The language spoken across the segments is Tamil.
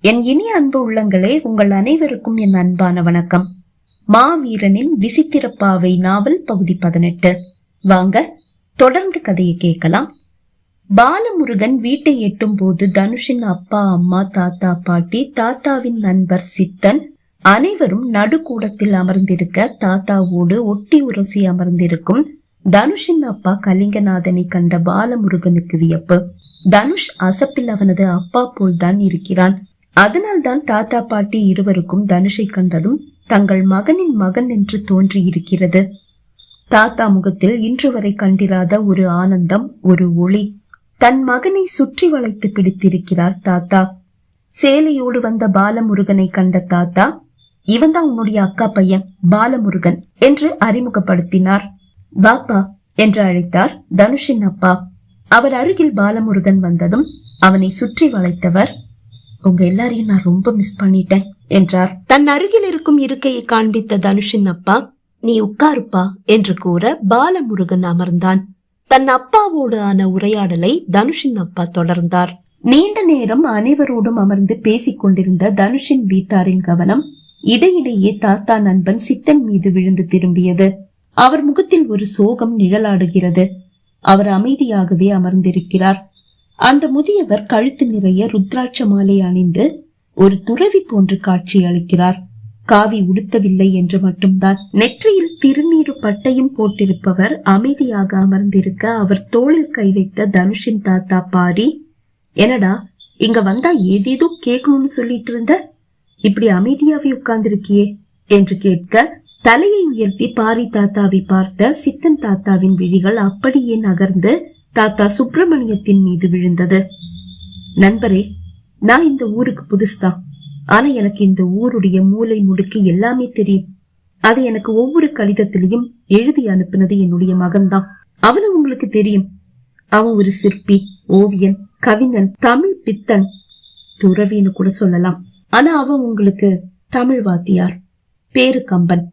என் இனிய அன்பு உள்ளங்களே உங்கள் அனைவருக்கும் என் அன்பான வணக்கம். மாவீரனின் விசித்திரப்பாவை நாவல் பகுதி பதினெட்டு. வாங்க தொடர்ந்து கதையை கேட்கலாம். பாலமுருகன் வீட்டை எட்டும் போது தனுஷின் அப்பா அம்மா தாத்தா பாட்டி தாத்தாவின் நண்பர் சித்தன் அனைவரும் நடுக்கூடத்தில் அமர்ந்திருக்க தாத்தாவோடு ஒட்டி உரசி அமர்ந்திருக்கும் தனுஷின் அப்பா கலிங்கநாதனை கண்ட பாலமுருகனுக்கு வியப்பு. தனுஷ் அசப்பில் அவனது அப்பா போல்தான் இருக்கிறான். அதனால்தான் தாத்தா பாட்டி இருவருக்கும் தனுஷை கண்டதும் தங்கள் மகனின் மகன் என்று தோன்றியிருக்கிறது. தாத்தா முகத்தில் இன்று வரை கண்டிராத ஒரு ஆனந்தம் ஒரு ஒளி. தன் மகனை சுற்றி வளைத்து பிடித்திருக்கிறார் தாத்தா. சேலையோடு வந்த பாலமுருகனை கண்ட தாத்தா இவன்தான் உன்னுடைய அக்கா பையன் பாலமுருகன் என்று அறிமுகப்படுத்தினார். வாப்பா என்று அழைத்தார் தனுஷின் அப்பா. அவர் அருகில் பாலமுருகன் வந்ததும் அவனை சுற்றி வளைத்தவர் உங்க எல்லாரையும் நான் ரொம்ப மிஸ் பண்ணிட்டேன் என்றார். தன் அருகில் இருக்கும் இருக்கையை காண்பித்த தனுஷின் அப்பா நீ உட்காருப்பா என்று கூற பாலமுருகன் அமர்ந்தான். தன் அப்பாவோடு ஆன உரையாடலை தனுஷின் அப்பா தொடர்ந்தார். நீண்ட நேரம் அனைவரோடும் அமர்ந்து பேசிக் கொண்டிருந்த தனுஷின் வீட்டாரின் கவனம் இடையிடையே தாத்தா நண்பன் சித்தன் மீது விழுந்து திரும்பியது. அவர் முகத்தில் ஒரு சோகம் நிழலாடுகிறது. அவர் அமைதியாகவே அமர்ந்திருக்கிறார். அந்த முதியவர் கழுத்து நிறைய ருத்ராட்ச மாலை அணிந்து ஒரு துறவி போன்று காட்சி அளிக்கிறார். காவி உடுத்தவில்லை என்று மட்டும்தான். நெற்றியில் திருநீறு பட்டையும் போட்டிருப்பவர் அமைதியாக அமர்ந்திருக்க அவர் தோளில் கை வைத்த தனுஷின் தாத்தா பாரி என்னடா இங்க வந்தா ஏதேதோ கேட்கணும்னு சொல்லிட்டு இருந்த? இப்படி அமைதியாவே உட்கார்ந்திருக்கியே? என்று கேட்க தலையை உயர்த்தி பாரி தாத்தாவை பார்த்த சித்தன் தாத்தாவின் விழிகள் அப்படியே நகர்ந்து தாத்தா சுப்பிரமணியத்தின் மீது விழுந்தது. நண்பரே நான் இந்த ஊருக்கு புதுசுதான். ஆனா எனக்கு இந்த ஊருடைய மூளை முடுக்கு எல்லாமே தெரியும். அதை எனக்கு ஒவ்வொரு கடிதத்திலையும் எழுதி அனுப்புனது என்னுடைய மகன்தான். அவனும் உங்களுக்கு தெரியும். அவன் ஒரு சிற்பி ஓவியன் கவிஞன் தமிழ் பித்தன். துறவின்னு கூட சொல்லலாம். ஆனா அவன் உங்களுக்கு தமிழ் வாத்தியார் பேரு கம்பன்.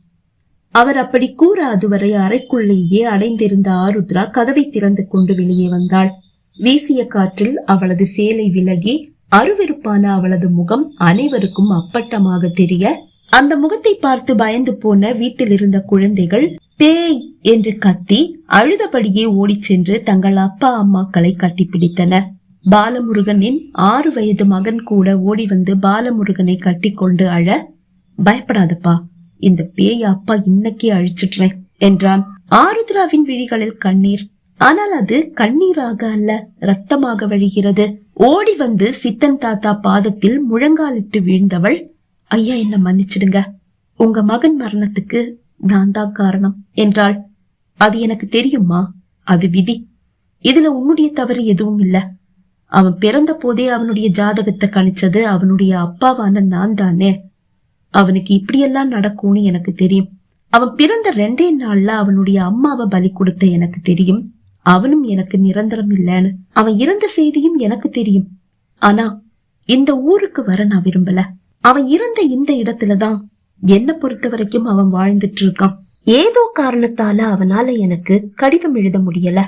அவர் அப்படி கூற அதுவரை அறைக்குள்ளேயே அடைந்திருந்த ஆருத்ரா கதவை திறந்து கொண்டு வெளியே வந்தாள். வீசிய காற்றில் அவளது சேலை விலகி அருவிருப்பான அவளது முகம் அனைவருக்கும் அப்பட்டமாக தெரிய அந்த முகத்தை பார்த்து பயந்து போன வீட்டில் இருந்த குழந்தைகள் பேய் என்று கத்தி அழுதபடியே ஓடிச் சென்று தங்கள் அப்பா அம்மாக்களை கட்டிப்பிடித்தனர். பாலமுருகனின் ஆறு வயது மகன் கூட ஓடி வந்து பாலமுருகனை கட்டிக்கொண்டு அழ பயப்படாதப்பா இந்த பேய அப்பா இன்னைக்கே அழிச்சிடுறேன் என்றான். ஆருத்ராவின் விழிகளில் கண்ணீர். ஆனால் அது கண்ணீராக அல்ல ரத்தமாக வழிகிறது. ஓடி வந்து சித்தன் தாத்தா பாதத்தில் முழங்காலிட்டு வீழ்ந்தவள் ஐயா என்ன மன்னிச்சிடுங்க. உங்க மகன் மரணத்துக்கு நான் தான் காரணம் என்றாள். அது எனக்கு தெரியுமா அது விதி. இதுல உன்னுடைய தவறு எதுவும் இல்ல. அவன் பிறந்த போதே அவனுடைய ஜாதகத்தை கணிச்சது அவனுடைய அப்பாவான நான் தானே. அவனுக்கு இப்படியெல்லாம் நடக்கும்னு எனக்கு தெரியும். அவன் பிறந்த ரெண்டே நாள்ல அவனுடைய அம்மாவை பலி கொடுத்த எனக்கு தெரியும். அவனும் எனக்கு நிரந்தரம் இல்லைன்னு. அவன் இறந்த செய்தியும் எனக்கு தெரியும். ஆனா இந்த ஊருக்கு வர நான் விரும்பல. அவன் இறந்த இந்த இடத்துலதான் என்ன பொறுத்த வரைக்கும் அவன் வாழ்ந்துட்டு இருக்கான் ஏதோ காரணத்தால அவனால எனக்கு கடிதம் எழுத முடியல.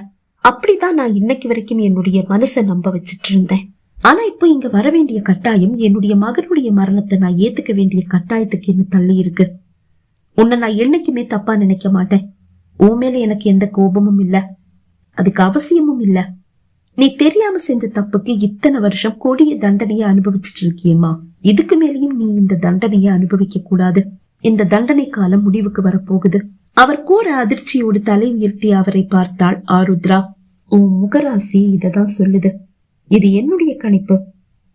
அப்படிதான் நான் இன்னைக்கு வரைக்கும் என்னுடைய மனசை நம்ப வச்சிட்டு இருந்தேன் ஆனா இப்போ இங்க வர வேண்டிய கட்டாயம் என்னுடைய மகனுடைய மரணத்தை நான் ஏத்துக்க வேண்டிய கட்டாயத்துக்கு என்ன தள்ளி இருக்கு. உன்னை நான் என்னைக்குமே தப்பா நினைக்க மாட்டேன். உன் மேல எனக்கு எந்த கோபமும் இல்ல. அதுக்கு அவசியமும் இல்ல. நீ தெரியாம செஞ்ச தப்புக்கு இத்தனை வருஷம் கொடிய தண்டனைய அனுபவிச்சுட்டு இருக்கியம்மா. இதுக்கு மேலேயும் நீ இந்த தண்டனைய அனுபவிக்க கூடாது. இந்த தண்டனை காலம் முடிவுக்கு வரப்போகுது. அவர் கூற அதிர்ச்சியோடு தலை உயர்த்தி அவரை பார்த்தாள் ஆருத்ரா. உன் முகராசி இததான் சொல்லுது. இது என்னுடைய கணிப்பு.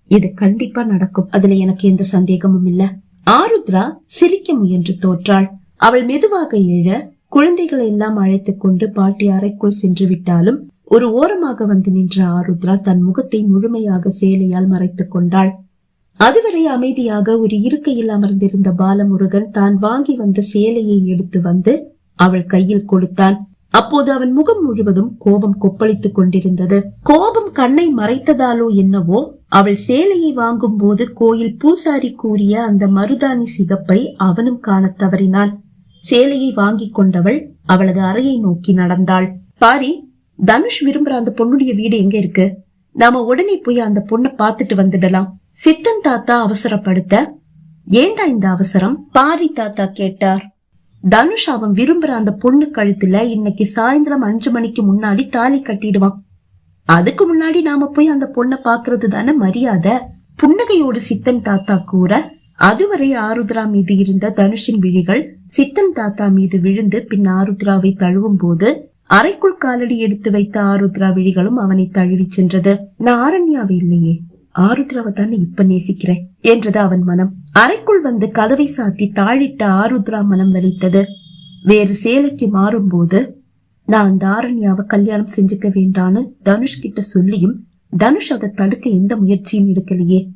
இது கண்டிப்பா நடக்கும். அதுல எனக்கு எந்த சந்தேகமும் இல்ல. ஆருத்ரா சிரிக்க முயன்று தோற்றாள். அவள் மெதுவாக எழ குழந்தைகளை எல்லாம் அழைத்துக் கொண்டு பாட்டி அறைக்குள் சென்று விட்டாலும் ஒரு ஓரமாக வந்து நின்ற ஆருத்ரா தன் முகத்தை முழுமையாக சேலையால் மறைத்துக் கொண்டாள். அதுவரை அமைதியாக ஒரு இருக்கையில் அமர்ந்திருந்த பாலமுருகன் தான் வாங்கி வந்த சேலையை எடுத்து வந்து அவள் கையில் கொடுத்தான். அப்போது அவன் முகம் முழுவதும் கோபம் கொப்பளித்துக் கொண்டிருந்தது. கோபம் கண்ணை மறைத்ததாலோ என்னவோ அவள் சேலையை வாங்கும் போது கோயில் பூசாரி கூறிய அந்த மருதாணி சிகப்பை அவனும் காணத் தவறினான். சேலையை வாங்கி கொண்டவள் அவளது அறையை நோக்கி நடந்தாள். பாரி தனுஷ் விரும்புற அந்த பொண்ணுடைய வீடு எங்க இருக்கு? நாம உடனே போய் அந்த பொண்ணை பார்த்துட்டு வந்துடலாம். சித்தன் தாத்தா அவசரப்படுத்த ஏண்டா இந்த அவசரம்? பாரி தாத்தா கேட்டார். தனுஷ் அவன் விரும்புற அந்த பொண்ணு கழுத்துல இன்னைக்கு சாயந்தரம் அஞ்சு மணிக்கு முன்னாடி தாலி கட்டிடுவான். அதுக்கு முன்னாடி நாம போய் அந்த பொண்ணை பாக்குறது தானே மரியாதை. புன்னகையோடு சித்தன் தாத்தா கூற அதுவரை ஆருத்ரா மீது இருந்த தனுஷின் விழிகள் சித்தன் தாத்தா மீது விழுந்து பின் ஆருத்ராவை தழுவும் போது அறைக்குள் காலடி எடுத்து வைத்த ஆருத்ரா விழிகளும் அவனை தழுவி சென்றது. நான் ஆரண்யாவை இல்லையே. ஆருத்ராவை தானே இப்ப நேசிக்கிறேன்? என்றது அவன் மனம். அறைக்குள் வந்து கதவை சாத்தி தாழிட்ட ஆருத்ரா மனம் வலித்தது. வேறு சேலைக்கு மாறும்போது நான் அந்த ஆரண்யாவை கல்யாணம் செஞ்சுக்க வேண்டான்னு தனுஷ் கிட்ட சொல்லியும் தனுஷ் அதை தடுக்க எந்த முயற்சியும் எடுக்கலையே.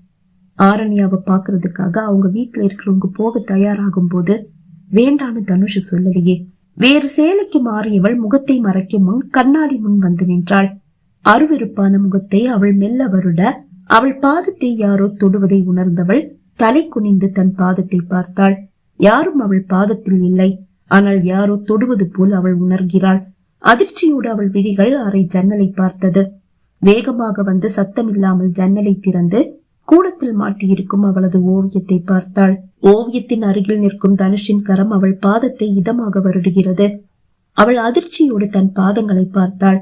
ஆரண்யாவை பாக்குறதுக்காக அவங்க வீட்டுல இருக்கிறவங்க போக தயாராகும் போது வேண்டான்னு தனுஷ் சொல்லலையே. வேறு சேலைக்கு மாறியவள் முகத்தை மறைக்கும் முன் கண்ணாடி முன் வந்து நின்றாள். அருவெருப்பான முகத்தை அவள் மெல்ல வருட அவள் பாதத்தை யாரோ தொடுவதை உணர்ந்தவள் தலை குனிந்து தன் பாதத்தை பார்த்தாள். யாரும் அவள் பாதத்தில் இல்லை. ஆனால் யாரோ தொடுவது போல் அவள் உணர்கிறாள். அதிர்ச்சியோடு அவள் விழிகள் அறை ஜன்னலை பார்த்தது. வேகமாக வந்து சத்தமில்லாமல் ஜன்னலை திறந்து கூடத்தில் மாட்டியிருக்கும் அவளது ஓவியத்தை பார்த்தாள். ஓவியத்தின் அருகில் நிற்கும் தனுஷின் கரம் அவள் பாதத்தை இதமாக வருடுகிறது. அவள் அதிர்ச்சியோடு தன் பாதங்களை பார்த்தாள்.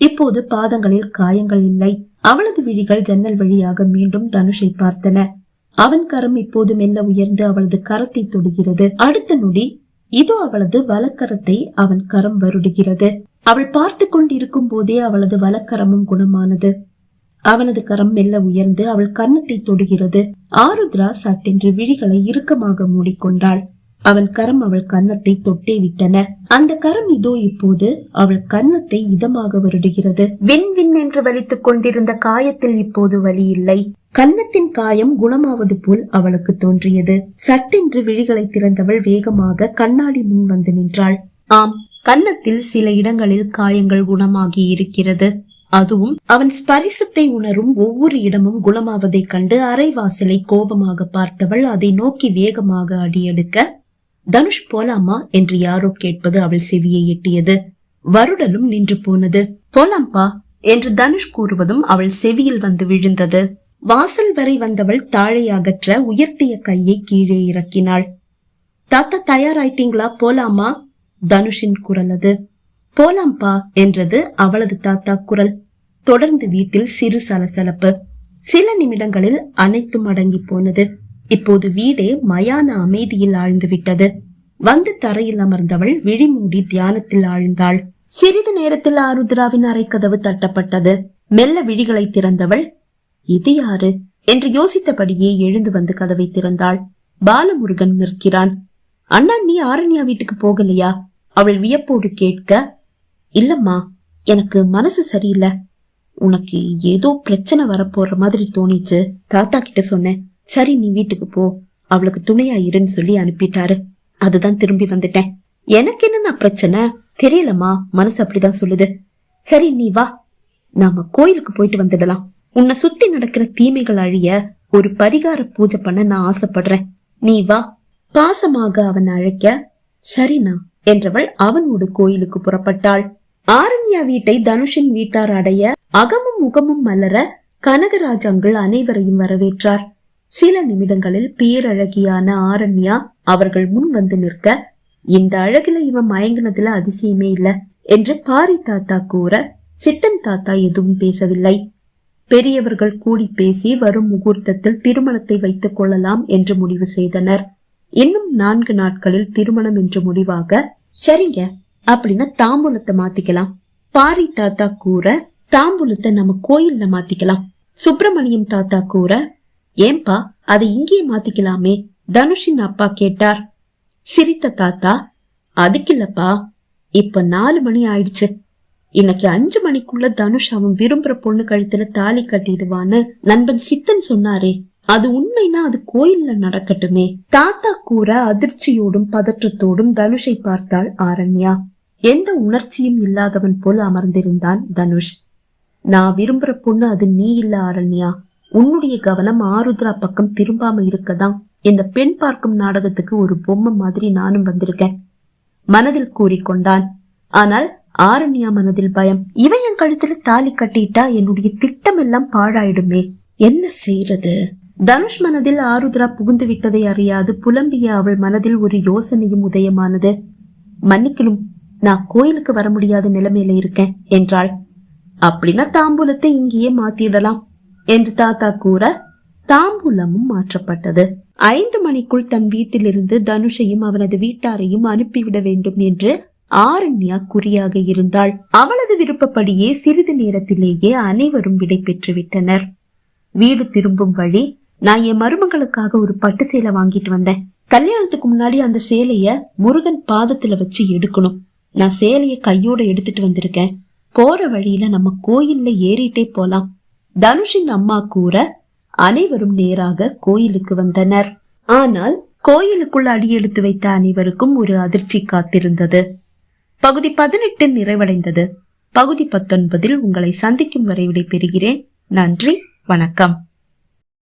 இப்போது பாதங்களில் காயங்கள் இல்லை. அவளது விழிகள் ஜன்னல் வழியாக மீண்டும் தனுஷை பார்த்தன. அவன் கரம் இப்போது மெல்ல உயர்ந்து அவளது கரத்தை தொடுகிறது. அடுத்த நொடி இதோ அவளது வலக்கரத்தை அவன் கரம் வருடுகிறது. அவள் பார்த்து கொண்டிருக்கும் போதே அவளது வலக்கரமும் குணமானது. அவனது கரம் மெல்ல உயர்ந்து அவள் கன்னத்தை தொடுகிறது. ஆருத்ரா சட்டென்று விழிகளை இறுக்கமாக மூடிக்கொண்டாள். அவன் கரம் அவள் கன்னத்தை தொட்டே விட்டன. அந்த கரம் இதோ இப்போது அவள் கன்னத்தை இதமாக வருடுகிறது. வின் வின் என்று வலித்துக் கொண்டிருந்த காயத்தில் இப்போது வலி இல்லை. கன்னத்தின் காயம் குணமாவது போல் அவளுக்கு தோன்றியது. சட்டென்று விழிகளை திறந்தவள் வேகமாக கண்ணாடி முன் வந்து நின்றாள். ஆம் கன்னத்தில் சில இடங்களில் காயங்கள் குணமாகி இருக்கிறது. அதுவும் அவன் ஸ்பரிசத்தை உணரும் ஒவ்வொரு இடமும் குணமாவதைக் கண்டு அரைவாசலை கோபமாக பார்த்தவள் அதை நோக்கி வேகமாக அடியெடுக்க தனுஷ் போலாமா என்று யாரோ கேட்பது அவள் செவியை எட்டியது. வருடலும் நின்று போனது. போலாம்பா என்று தனுஷ் கூறுவதும் அவள் செவியில் வந்து விழுந்தது. வாசல் வரை வந்தவள் தாழை அகற்ற உயர்த்திய கையை கீழே இறக்கினாள். தாத்தா தயாராயிட்டீங்களா? போலாமா? தனுஷின் குரல் அது. போலாம்பா என்றது அவளது தாத்தா குரல். தொடர்ந்து வீட்டில் சிறு சலசலப்பு. சில நிமிடங்களில் அனைத்தும் அடங்கி போனது. இப்போது வீடே மயான அமைதியில் ஆழ்ந்து விட்டது வந்து தரையில் அமர்ந்தவள் விழிமூடி தியானத்தில் ஆழ்ந்தாள். சிறிது நேரத்தில் ஆருத்ராவின் அரைக்கதவு தட்டப்பட்டது. மெல்ல விழிகளை திறந்தவள் இது யாரு? என்று யோசித்தபடியே எழுந்து வந்து கதவை திறந்தாள். பாலமுருகன் நிற்கிறான். அண்ணா நீ ஆரண்யா வீட்டுக்கு போகலையா? அவள் வியப்போடு கேட்க இல்லம்மா எனக்கு மனசு சரியில்லை. உனக்கு ஏதோ பிரச்சனை வரப்போற மாதிரி தோணிச்சு. தாத்தா கிட்ட சொன்னேன். சரி நீ வீட்டுக்கு போ. அவளுக்கு துணையா இருன்னு சொல்லி அனுப்பிட்டாரு. அதுதான் திரும்பி வந்துட்டேன். எனக்கு என்னன்னா பிரச்சனை? தெரியலம்மா. மனசு அப்படிதான் சொல்லுது. சரி நீ வா. நாம கோயிலுக்கு போயிட்டு வந்துடலாம். உன்னை சுத்தி நடக்கிற தீமைகள் அழிய ஒரு பரிகார பூஜை பண்ண நான் ஆசைப்படுறேன். நீ வா. பாசமாக அவன் அழைக்க சரிண்ணா என்றவள் அவனோடு கோயிலுக்கு புறப்பட்டாள். ஆரண்யா வீட்டை தனுஷின் வீட்டார் அடைய அகமும் முகமும் மலர கனகராஜங்கள் அனைவரையும் வரவேற்றார். சில நிமிடங்களில் பேரழகியான ஆரண்யா அவர்கள் முன் வந்து நிற்க இந்த அழகில இவன் மயங்கினதுல அதிசயமே இல்ல என்று பாரி தாத்தா கூற சித்தன் தாத்தா எதுவும் பேசவில்லை. பெரியவர்கள் கூடி பேசி வரும் முகூர்த்தத்தில் திருமணத்தை வைத்துக் கொள்ளலாம் என்று முடிவு செய்தனர். இன்னும் நான்கு நாட்களில் திருமணம் என்று முடிவாக சரிங்க அப்படின்னு தாம்பூலத்தை மாத்திக்கலாம் பாரி தாத்தா கூற தாம்பூலத்தை நம்ம கோயில்ல மாத்திக்கலாம் சுப்பிரமணியம் தாத்தா கூற ஏன்பா அதை இங்கேயே மாத்திக்கலாமே? தனுஷின் அப்பா கேட்டார். சிரித்த தாத்தா அதுக்கில்லப்பா இப்ப நாலு மணி ஆயிடுச்சு. இன்னைக்கு அஞ்சு மணிக்குள்ள தனுஷ் அவன் விரும்புற பொண்ணு கழுத்துல தாலி கட்டிடுவான்னு நண்பன் சித்தன் சொன்னாரே. அது உண்மைனா அது கோயில்ல நடக்கட்டுமே. தாத்தா கூற அதிர்ச்சியோடும் பதற்றத்தோடும் தனுஷை பார்த்தாள் ஆரண்யா. எந்த உணர்ச்சியும் இல்லாதவன் போல் அமர்ந்திருந்தான் தனுஷ். நான் விரும்புற பொண்ணு அது நீ இல்ல ஆரண்யா. உன்னுடைய கவனம் ஆருத்ரா பக்கம் திரும்பாம இருக்கதான். இந்த பெண் பார்க்கும் நாடகத்துக்கு ஒரு பொம்மை மாதிரி நானும் வந்திருக்கேன். மனதில் கூறிக்கொண்டான். ஆனால் ஆரண்யா மனதில் பயம். இவன் என் கழுத்துல தாலி கட்டிட்டா என்னுடைய திட்டம் எல்லாம் பாழாயிடுமே. என்ன செய்யறது தனுஷ் மனதில் ஆருத்ரா புகுந்து விட்டதை அறியாது புலம்பிய அவள் மனதில் ஒரு யோசனையும் உதயமானது. மன்னிக்கணும் நான் கோயிலுக்கு வர முடியாத நிலைமையில இருக்கேன் என்றாள். அப்படின்னா தாம்பூலத்தை இங்கேயே மாத்திடலாம். என்று தாத்தா கூற தாம்பூலமும் மாற்றப்பட்டது. ஐந்து மணிக்குள் தன் வீட்டிலிருந்து தனுஷையும் அவனது வீட்டாரையும் அனுப்பிவிட வேண்டும் என்று ஆரண்யா குறியாக இருந்தாள். அவளது விருப்பப்படியே சிறிது நேரத்திலேயே அனைவரும் விடை பெற்று விட்டனர். வீடு திரும்பும் வழி நான் என் மருமகளுக்காக ஒரு பட்டு சேலை வாங்கிட்டு வந்தேன். கல்யாணத்துக்கு முன்னாடி அந்த சேலைய முருகன் பாதத்துல வச்சு எடுக்கணும். நான் சேலைய கையோட எடுத்துட்டு வந்திருக்கேன். போற வழியில நம்ம கோயில்ல ஏறிட்டே போலாம். தனுஷின் அம்மா கூற அனைவரும் நேராக கோயிலுக்கு வந்தனர். ஆனால் கோயிலுக்குள் அடியெடுத்து வைத்த அனைவருக்கும் ஒரு அதிர்ச்சி காத்திருந்தது. பகுதி பதினெட்டு நிறைவடைந்தது. பகுதி பத்தொன்பதில் உங்களை சந்திக்கும் வரை விடைபெறுகிறேன். நன்றி வணக்கம்.